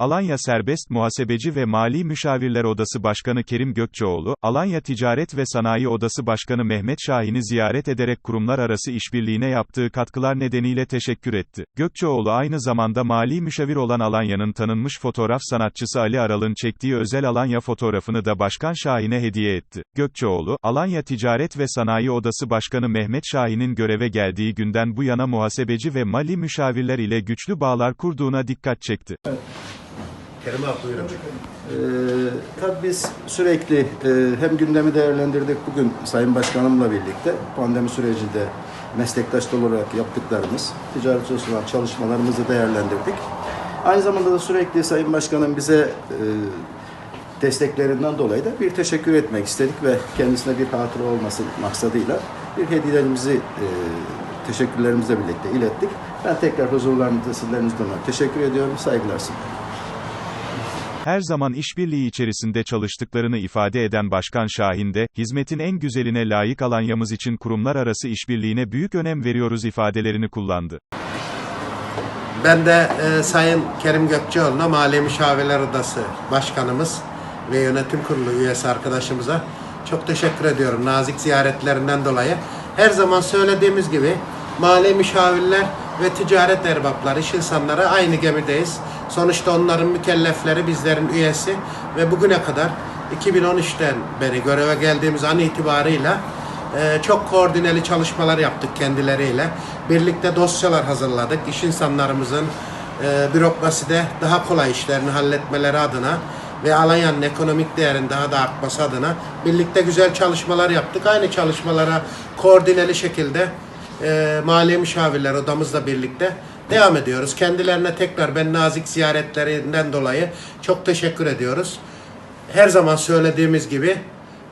Alanya Serbest Muhasebeci ve Mali Müşavirler Odası Başkanı Kerim Gökçeoğlu, Alanya Ticaret ve Sanayi Odası Başkanı Mehmet Şahin'i ziyaret ederek kurumlar arası işbirliğine yaptığı katkılar nedeniyle teşekkür etti. Gökçeoğlu aynı zamanda mali müşavir olan Alanya'nın tanınmış fotoğraf sanatçısı Ali Aral'ın çektiği özel Alanya fotoğrafını da Başkan Şahin'e hediye etti. Gökçeoğlu, Alanya Ticaret ve Sanayi Odası Başkanı Mehmet Şahin'in göreve geldiği günden bu yana muhasebeci ve mali müşavirler ile güçlü bağlar kurduğuna dikkat çekti. Kerim abi buyurun. Ee, tabii biz sürekli e, hem gündemi değerlendirdik bugün Sayın Başkanımla birlikte pandemi sürecinde meslektaş olarak yaptıklarımız, ticaret olan çalışmalarımızı değerlendirdik. Aynı zamanda da sürekli Sayın Başkanım bize e, desteklerinden dolayı da bir teşekkür etmek istedik ve kendisine bir hatıra olması maksadıyla bir hediyelerimizi e, teşekkürlerimizle birlikte ilettik. Ben tekrar huzurlarınızda sizlerin teşekkür ediyorum, saygılar sunuyorum. Her zaman işbirliği içerisinde çalıştıklarını ifade eden Başkan Şahin de, hizmetin en güzeline layık Alanya'mız için kurumlar arası işbirliğine büyük önem veriyoruz ifadelerini kullandı. Ben de e, Sayın Kerim Gökçeoğlu'na Mali Müşavirler Odası Başkanımız ve Yönetim Kurulu üyesi arkadaşımıza çok teşekkür ediyorum nazik ziyaretlerinden dolayı. Her zaman söylediğimiz gibi mali müşavirler ve ticaret erbapları, iş insanları aynı gemideyiz. Sonuçta onların mükellefleri bizlerin üyesi ve bugüne kadar 2013'ten beri göreve geldiğimiz an itibarıyla ee, çok koordineli çalışmalar yaptık kendileriyle. Birlikte dosyalar hazırladık. İş insanlarımızın e, bürokraside daha kolay işlerini halletmeleri adına ve Alanya'nın ekonomik değerin daha da artması adına birlikte güzel çalışmalar yaptık. Aynı çalışmalara koordineli şekilde e, mali müşavirler odamızla birlikte devam ediyoruz. Kendilerine tekrar ben nazik ziyaretlerinden dolayı çok teşekkür ediyoruz. Her zaman söylediğimiz gibi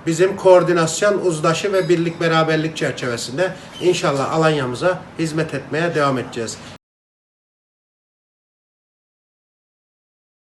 bizim koordinasyon, uzlaşı ve birlik beraberlik çerçevesinde inşallah Alanya'mıza hizmet etmeye devam edeceğiz.